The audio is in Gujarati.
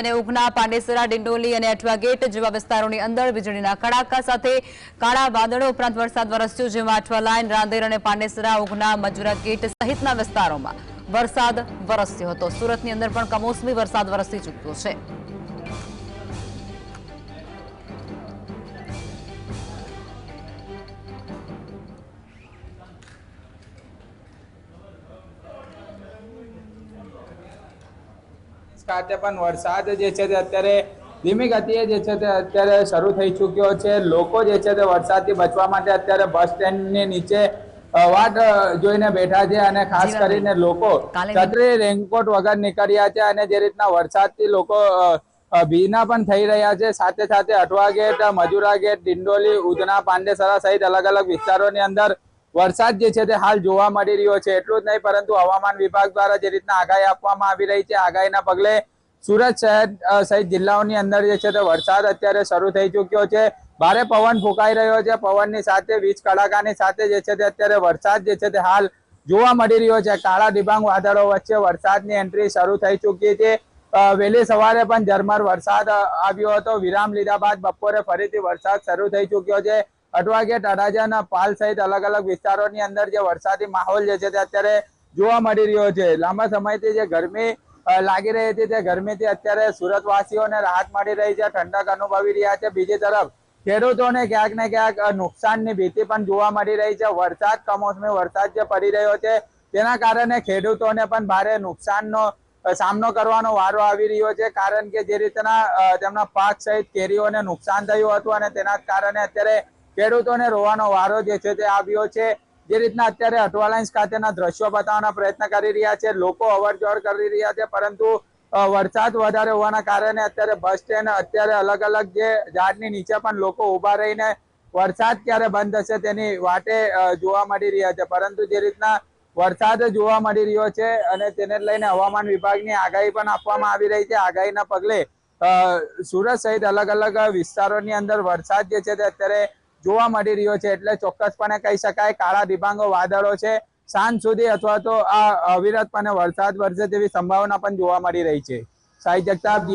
અને ઉગના, પાંડેસરા, ડિંડોલી અને અઠવા ગેટ જેવા વિસ્તારોની અંદર વીજળીના કડાકા સાથે કાળા વાદળો ઉપરાંત વરસાદ વરસ્યો, જેમાં અઠવા લાઇન, રાંદેર અને પાંડેસરા, ઉગના, મજુરા ગેટ સહિતના વિસ્તારોમાં વરસાદ વરસ્યો હતો. સુરતની અંદર પણ કમોસમી વરસાદ વરસી ચૂક્યો છે. ખાતે પણ વરસાદ જે છે તે અત્યારે ધીમી ગતિએ જે છે તે અત્યારે શરૂ થઈ ચૂક્યો છે. લોકો જે છે તે વરસાદથી બચવા માટે અત્યારે બસ સ્ટેન્ડની નીચે વાટ જોઈને બેઠા છે અને ખાસ કરીને લોકો છત્રી રેનકોટ વગર નીકળ્યા છે અને જે રીતના વરસાદથી લોકો ભીના પણ થઈ રહ્યા છે. સાથે સાથે અઠવા ગેટ મજુરા ગેટ ડિંડોલી ઉધના પાંડેસરા સહિત અલગ અલગ વિસ્તારોની અંદર વરસાદ જે છે તે હાલ જોવા મળી રહ્યો છે. એટલું જ નહીં, પરંતુ હવામાન વિભાગ દ્વારા જે રીતના આગાહી આપવામાં આવી રહી છે, આગાહીના પગલે સુરત શહેર સહિત જિલ્લાઓની અંદર જે છે તે વરસાદ અત્યારે શરૂ થઈ ચૂક્યો છે. ભારે પવન ફૂંકાઈ રહ્યો છે. પવનની સાથે વીજ કડાકાની સાથે જે છે તે અત્યારે વરસાદ જે છે તે હાલ જોવા મળી રહ્યો છે. કાળા ડિબાંગ વાદળો વચ્ચે વરસાદની એન્ટ્રી શરૂ થઈ ચૂકી છે. વહેલી સવારે પણ ઝરમર વરસાદ આવ્યો હતો. વિરામ લીધા બાદ બપોરે ફરીથી વરસાદ શરૂ થઈ ચૂક્યો છે. અઠવા કે તળાજાના પાલ સહિત અલગ અલગ વિસ્તારોની અંદર જે વરસાદી માહોલ જે છે તે અત્યારે જોવા મળી રહ્યો છે. લાંબા સમયથી જે ગરમી લાગી રહી હતી તે ગરમીથી અત્યારે સુરતવાસીઓને રાહત મળી રહી છે, ઠંડક અનુભવી રહ્યા છે. બીજી તરફ, ખેડૂતોને ક્યાંક ને ક્યાંક નુકસાનની ભીતિ પણ જોવા મળી રહી છે. વરસાદ કમોસમી વરસાદ જે પડી રહ્યો છે તેના કારણે ખેડૂતોને પણ ભારે નુકસાનનો સામનો કરવાનો વારો આવી રહ્યો છે. કારણ કે જે રીતના તેમના પાક સહિત કેરીઓને નુકસાન થયું હતું અને તેના કારણે અત્યારે ખેડૂતોને રોવાનો વારો જે છે તે આવ્યો છે. જે રીતના અત્યારે અઠવા લાઇન્સ ખાતેના દ્રશ્યો બતાવવાના પ્રયત્ન કરી રહ્યા છે. લોકો અવરજવર કરી રહ્યા છે, પરંતુ વરસાદ વધારે હોવાના કારણે અત્યારે બસ સ્ટેન્ડ અત્યારે અલગ અલગ જે ઝાડની નીચે પણ લોકો ઊભા રહીને વરસાદ ક્યારે બંધ થશે તેની વાટે જોવા મળી રહ્યા છે. પરંતુ જે રીતના વરસાદ જોવા મળી રહ્યો છે અને તેને લઈને હવામાન વિભાગની આગાહી પણ આપવામાં આવી રહી છે. આગાહીના પગલે સુરત સહિત અલગ અલગ વિસ્તારોની અંદર વરસાદ જે છે તે અત્યારે જોવા મળી રહ્યો છે એટલે ચોક્કસપણે કહી શકાય કાળા ડિબાંગો વાદળો છે. સાંજ સુધી અથવા તો આ અવિરતપણે વરસાદ વરસે તેવી સંભાવના પણ જોવા મળી રહી છે. સાઈ જગતાપ